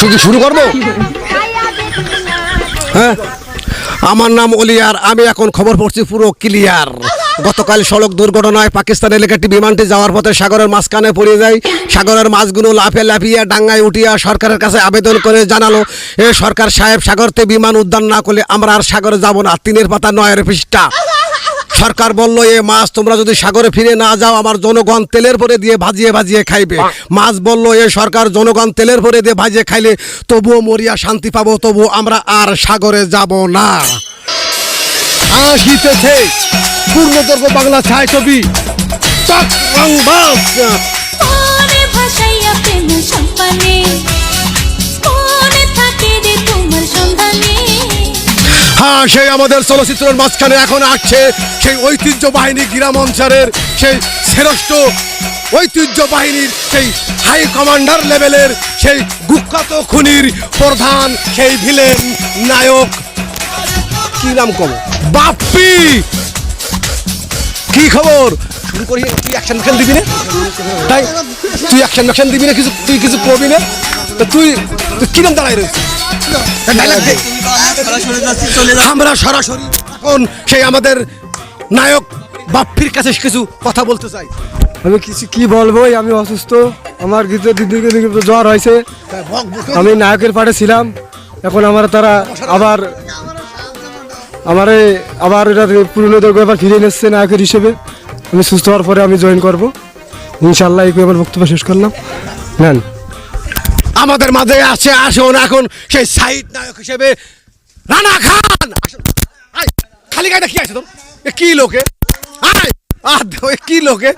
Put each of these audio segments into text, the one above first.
শুধু শুরু করব? হ্যাঁ? আমার নাম অলিয়ার, আমি এখন খবর পড়ছি পুরো ক্লিয়ার। গতকাল সড়ক দুর্ঘটনায় পাকিস্তান এলাকাটি বিমানটি যাওয়ার পথে সাগরের মাঝখানে পড়ে যায়। সাগরের মাছগুলো লাফে লাফিয়ে ডাঙ্গায় উঠিয়া সরকারের কাছে আবেদন করে জানালো, এ সরকার সাহেব, সাগরতে বিমান উদ্যান না করলে আমরা আর সাগরে যাব না। তিনের পাতা নয়ের পৃষ্ঠা। সরকার বলল এ মাছ তোমরা যদি সাগরে ফিরে না যাও আমার জনগণ তেলের পরে দিয়ে ভাজিয়ে ভাজিয়ে খাইবে। মাছ বলল এ সরকার জনগণ তেলের পরে দিয়ে ভাজিয়ে খাইলে তবুও মরিয়া শান্তি পাবো তবু আমরা আর সাগরে যাব না। আসিতেছে। পূর্ণদর্গ বাংলা ছায়াছবি ছবি সেই আমাদের চলচ্চিত্রের মাঝখানে এখন আসছে সেই ঐতিহ্য বাহিনী গ্রাম অঞ্চলের সেই শ্রেষ্ঠ ঐতিহ্য বাহিনীর সেই হাই কমান্ডার লেভেলের সেই কুখ্যাত খুনির প্রধান সেই ভিলেন নায়ক। কি নাম কব বাপ্পি! কি খবর? শুরু করি, তুই অ্যাকশন ফ্যাকশন দিবি না? তাই? তুই অ্যাকশন ফ্যাকশন দিবি না? কিছু তুই কিছু করবি না? তা তুই কিরম দাঁড়াই রয়েছিস? আমরা সরাসরি এখন সেই আমাদের নায়ক বাপ্পির কাছে কিছু কথা বলতে চাই। আমি কিছু কি বলব? আমি অসুস্থ। আমার কিছু দিদিকে জ্বর হয়েছে। আমি নায়কের পাটে ছিলাম। এখন আমার তারা আবার আমারে আবার এটা পুরনো দৈর্ঘ্য আবার ফিরে নিচ্ছে নায়কের হিসেবে। আমি সুস্থ হওয়ার পরে আমি জয়েন করব। ইনশাল্লাহ এই আমার বক্তব্য শেষ করলাম। নেন। আমাদের মাঝে আছে আসুন এখন সেই সাইড নায়ক হিসেবে। রানা খান! খালি গাড়িটা কি আছে এ কি লোকে? আয়। কি লোকে?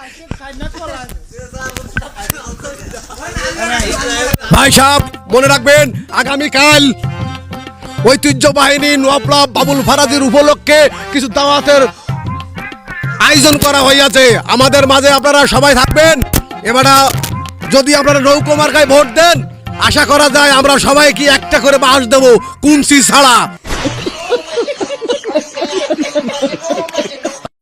ভাই সাহেব, মনে রাখবেন, আগামীকাল ঐতিহ্য বাহিনী নোয়াপ্লাব বাবুল ফারাজির উপলক্ষে কিছু দাওয়াতের আয়োজন করা হইয়াছে। আমাদের মাঝে আপনারা সবাই থাকবেন। এবারে যদি আপনারা নৌকো মার্কায় ভোট দেন আশা করা যায় আমরা সবাইকে একটা করে বাঁশ দেবো কুঞ্চি ছাড়া।